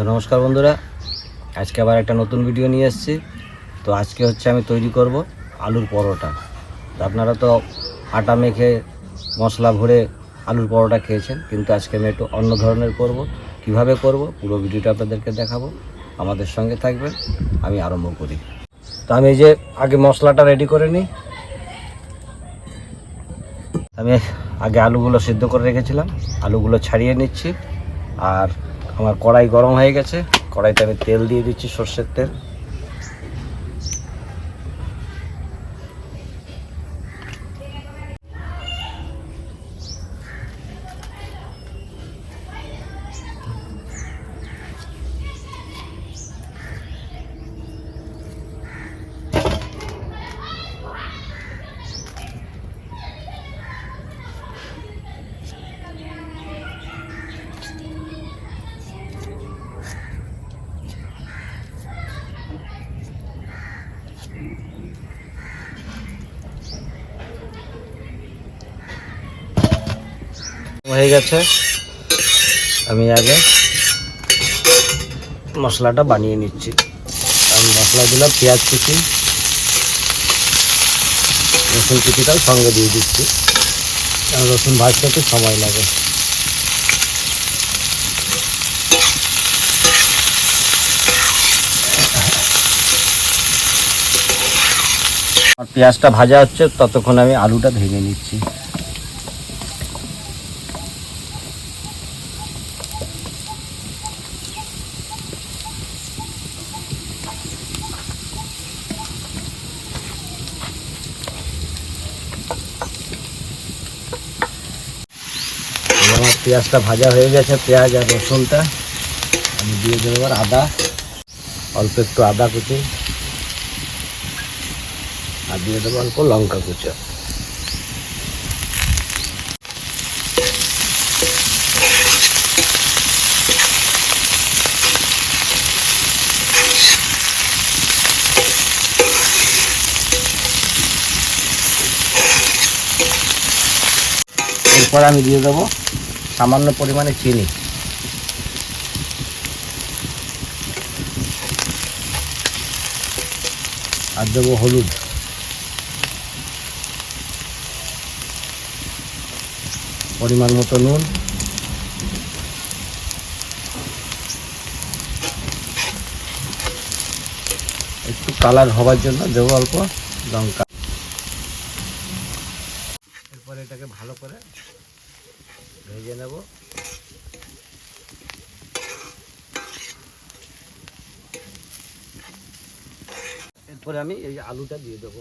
তো নমস্কার বন্ধুরা, আজকে আবার একটা নতুন ভিডিও নিয়ে এসেছি। তো আজকে হচ্ছে আমি তৈরি করব আলুর পরোটা। আপনারা তো আটা মেখে, মশলা ভরে আলুর পরোটা খেয়েছেন, কিন্তু আজকে আমি একটু অন্য ধরনের করব। কীভাবে করব? পুরো ভিডিওটা আপনাদেরকে দেখাবো। আমাদের সঙ্গে থাকবেন, আমি আরম্ভ করি। তো আমি যে আগে মশলাটা রেডি করে নিই। আমি আগে আলুগুলো সিদ্ধ করে রেখেছিলাম। আলুগুলো ছাড়িয়ে নিচ্ছি। আর আমার কড়াই গরম হয়ে গেছে। কড়াইতে আমি তেল দিয়ে দিচ্ছি সর্ষের তেল। হয়ে গেছে। আমি আগে মশলাটা বানিয়ে নিচ্ছি। আমি মশলা দিলাম পেঁয়াজ কুচি, রসুন কুচিটাও সঙ্গে দিয়ে দিচ্ছি। কারণ রসুন ভাজতে একটু সময় লাগে। পেঁয়াজটা ভাজা হচ্ছে, ততক্ষণ আমি আলুটা ভেঙে নিচ্ছি। পেঁয়াজটা ভাজা হয়ে গেছে, পেঁয়াজ আর রসুনটা। আমি দিয়ে দেবো আদা। অল্প একটু আদা কুচি। আর দিয়ে দেবো অল্প লঙ্কা কুচি। এরপর আমি দিয়ে দেবো সামান্য পরিমাণে চিনি। আর দেবো হলুদ। পরিমাণ মতো নুন। একটু কালার হবার জন্য দেবো অল্প লঙ্কা। এরপরে এটাকে ভালো করে ভেজে নেব। এরপরে আমি এই আলুটা দিয়ে দেবো।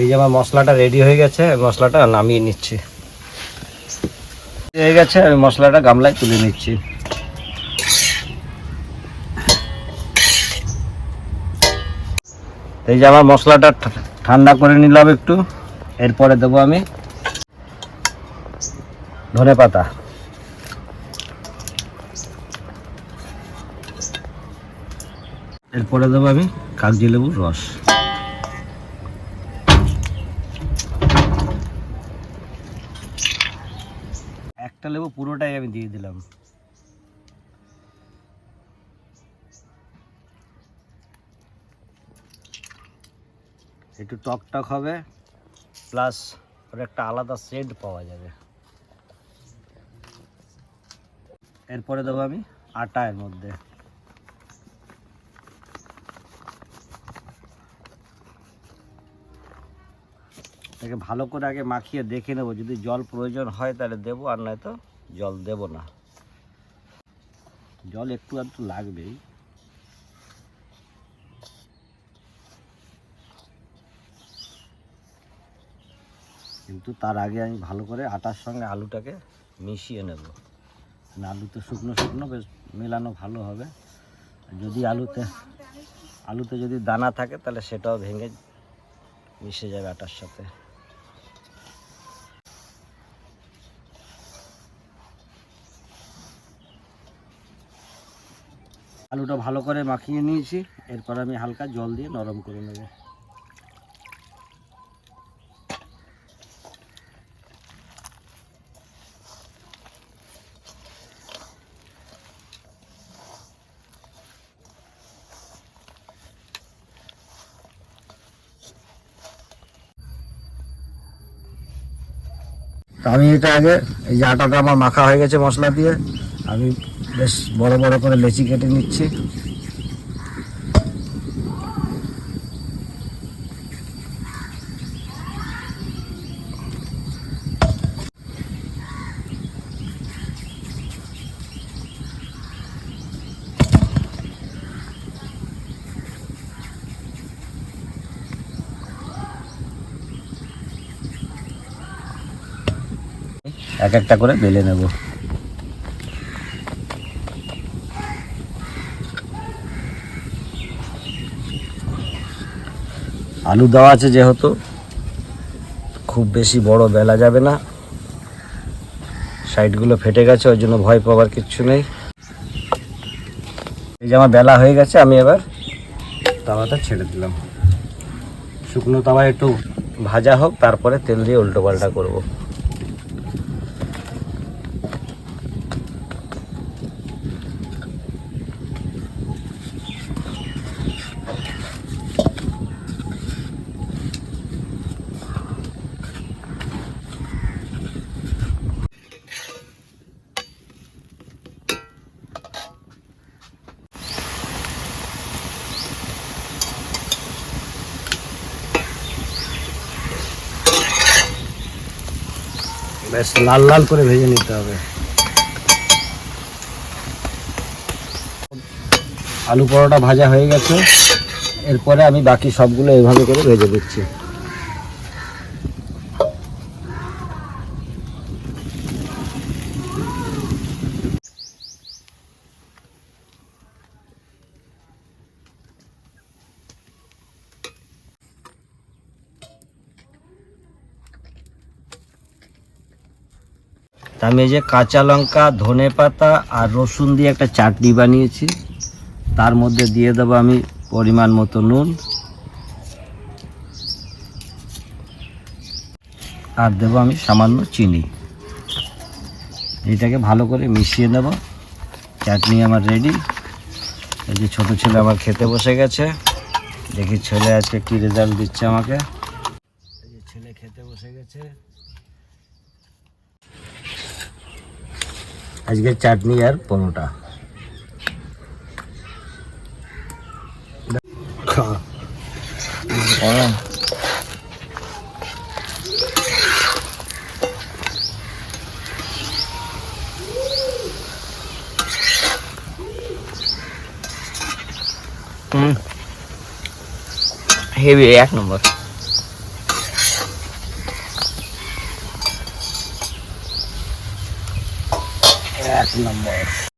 এই যে আমার মশলাটা রেডি হয়ে গেছে, মশলাটা নামিয়ে নিচ্ছি। হয়ে গেছে, আমি মশলাটা গামলায় তুলে নিচ্ছি। এই যে আমার মশলাটা ঠান্ডা করে নিলাম একটু, এরপরে দেবো আমি ধনে পাতা। এরপরে দেবো আমি কাগজি লেবুর রস। একটা লেবু পুরোটাই আমি দিয়ে দিলাম। একটু টকটক টক হবে প্লাস ওর একটা আলাদা সেন্ট পাওয়া যাবে। এরপরে দেবো আমি আটা এর মধ্যে। এটাকে ভালো করে আগে মাখিয়ে দেখে নেব। যদি জল প্রয়োজন হয় তাহলে দেবো, আর নয়তো জল দেব না। জল একটু আধটু লাগবেই। কিন্তু তার আগে আমি ভালো করে আটার সঙ্গে আলুটাকে মিশিয়ে নেব। না আলুতে শুকনো শুকনো, বেশ মেলানো ভালো হবে। যদি আলুতে আলুতে যদি দানা থাকে তাহলে সেটাও ভেঙে মিশে যাবে আটার সাথে। আলুটা ভালো করে মাখিয়ে নিয়েছি। এরপর আমি হালকা জল দিয়ে নরম করে নেব। আমি এটা আগে, এই যে আটাটা আমার মাখা হয়ে গেছে মশলা দিয়ে, আমি বেশ বড় বড় করে লেচি কেটে নিচ্ছি। এক একটা করে বেলে নেব। আলু দেওয়া আছে যেহেতু, খুব বেশি বড় বেলা যাবে না। সাইডগুলো ফেটে গেছে, ওই জন্য ভয় পাওয়ার কিচ্ছু নেই। এই যে আমার বেলা হয়ে গেছে, আমি এবার তাওয়াটা ছেড়ে দিলাম। শুকনো তাওয়া একটু ভাজা হোক, তারপরে তেল দিয়ে উল্টো পাল্টা করব। বেশ লাল লাল করে ভেজে নিতে হবে। আলু পরোটা ভাজা হয়ে গেছে। এরপরে আমি বাকি সবগুলো এভাবে করে ভেজে দিচ্ছি। আমি এই যে কাঁচা লঙ্কা, ধনে পাতা আর রসুন দিয়ে একটা চাটনি বানিয়েছি। তার মধ্যে দিয়ে দেবো আমি পরিমাণ মতো নুন। আর দেবো আমি সামান্য চিনি। এটাকে ভালো করে মিশিয়ে নেব। চাটনি আমার রেডি। এই যে ছোটো ছেলে আমার খেতে বসে গেছে। দেখি ছেলে আজকে কী রেজাল্ট দিচ্ছে আমাকে এই যে ছেলে খেতে বসে গেছে আজকে চাটনি আর পরোটা। হেভি এক নম্বর। এক নম্বর